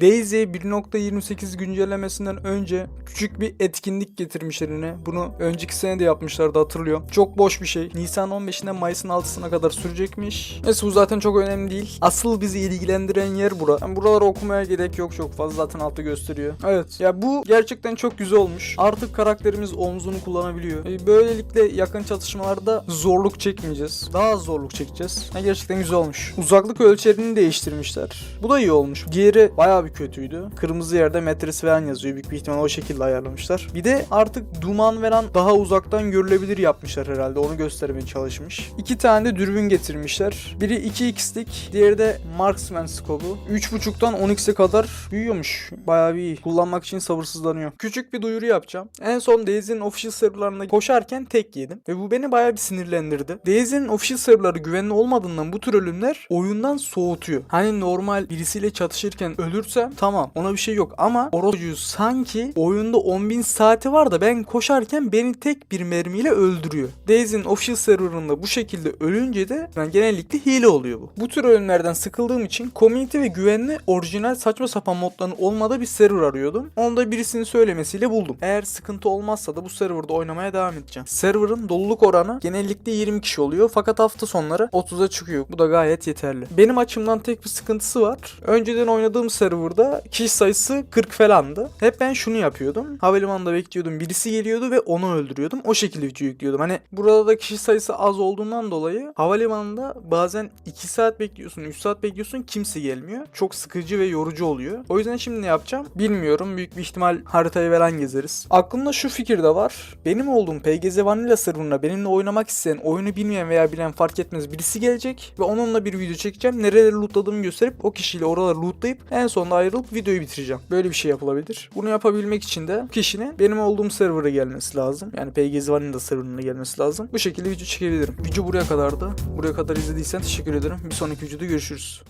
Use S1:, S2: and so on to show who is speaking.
S1: Daisy 1.28 güncellemesinden önce küçük bir etkinlik getirmişler yine. Bunu önceki sene de yapmışlardı hatırlıyorum. Çok boş bir şey. Nisan 15'inden Mayıs'ın 6'sına kadar sürecekmiş. Neyse bu zaten çok önemli değil. Asıl bizi ilgilendiren yer bura. Yani buraları okumaya gerek yok çok fazla zaten altta gösteriyor. Evet ya bu gerçekten çok güzel olmuş. Artık karakterimiz omzunu kullanabiliyor. E, Böylelikle yakın çatışmalarda zorluk çekmeyeceğiz. Daha az zorluk çekeceğiz. Ha, gerçekten güzel olmuş. Uzaklık ölçerini değiştirmişler. Bu da iyi olmuş. Diğeri bayağı bir kötüydü. Kırmızı yerde metresi falan yazıyor. Büyük bir ihtimal o şekilde ayarlamışlar. Bir de artık duman veren daha uzaktan görülebilir yapmışlar herhalde. Onu göstermeye çalışmış. İki tane de dürbün getirmişler. Biri 2x'lik, diğeri de marksman scope'u. 3.5'tan 10x'e kadar büyüyormuş. Bayağı bir iyi. Kullanmak için sabırsızlanıyor. Küçük bir duyuru yapacağım. En son Daisy'nin official serverlarına koşarken tek yedim. Ve bu beni bayağı bir sinirlendirdi. Daisy'nin official serverları güvenli olmadığından bu tür ölümler oyundan soğutuyor. Hani normal birisiyle çatışırken ölürsem tamam ona bir şey yok ama Orocu sanki oyunda 10.000 saati var da ben koşarken beni tek bir mermiyle öldürüyor. Daisy'nin official serverında bu şekilde ölünce de yani genellikle hile oluyor bu. Bu tür oyunlardan sıkıldığım için community ve güvenli orijinal saçma sapan modların olmadığı bir server arıyordum. Onu da birisinin söylemesiyle buldum. Eğer sıkıntı olmazsa da bu serverda oynamaya devam edeceğim. Server'ın doluluk oranı genellikle 20 kişi oluyor fakat hafta sonları 30'a çıkıyor. Bu da gayet yeterli. Benim açımdan tek bir sıkıntısı var. Önceden oynadığım serverda kişi sayısı 40 falandı. Hep ben şunu yapıyordum. Havalimanında bekliyordum. Birisi geliyordu ve onu öldürüyordum. O şekilde video yüklüyordum. Hani burada da kişi sayısı az olduğundan dolayı havalimanında bazen 2 saat bekliyorsun, 3 saat bekliyorsun kimse gelmiyor. Çok sıkıcı ve yorucu oluyor. O yüzden şimdi ne yapacağım? Bilmiyorum. Büyük bir ihtimal haritayı veren gezeriz. Aklımda şu fikir de var. Benim olduğum PGZ Vanilla serverına benimle oynamak isteyen, oyunu bilmeyen veya bilen fark etmez birisi gelecek ve onunla bir video çekeceğim. Nereleri lootladığımı gösterip o kişiyle oraları lootlayıp en sonunda ayrılıp videoyu bitireceğim. Böyle bir şey yapılabilir. Bunu yapabilmek için de kişinin benim olduğum server'a gelmesi lazım. Yani PGZ Vanilla serverına gelmesi lazım. Bu şekilde video çekebilirim. Video buraya kadardı. Buraya kadar izlediysen teşekkür ederim. Bir sonraki videoda görüşürüz.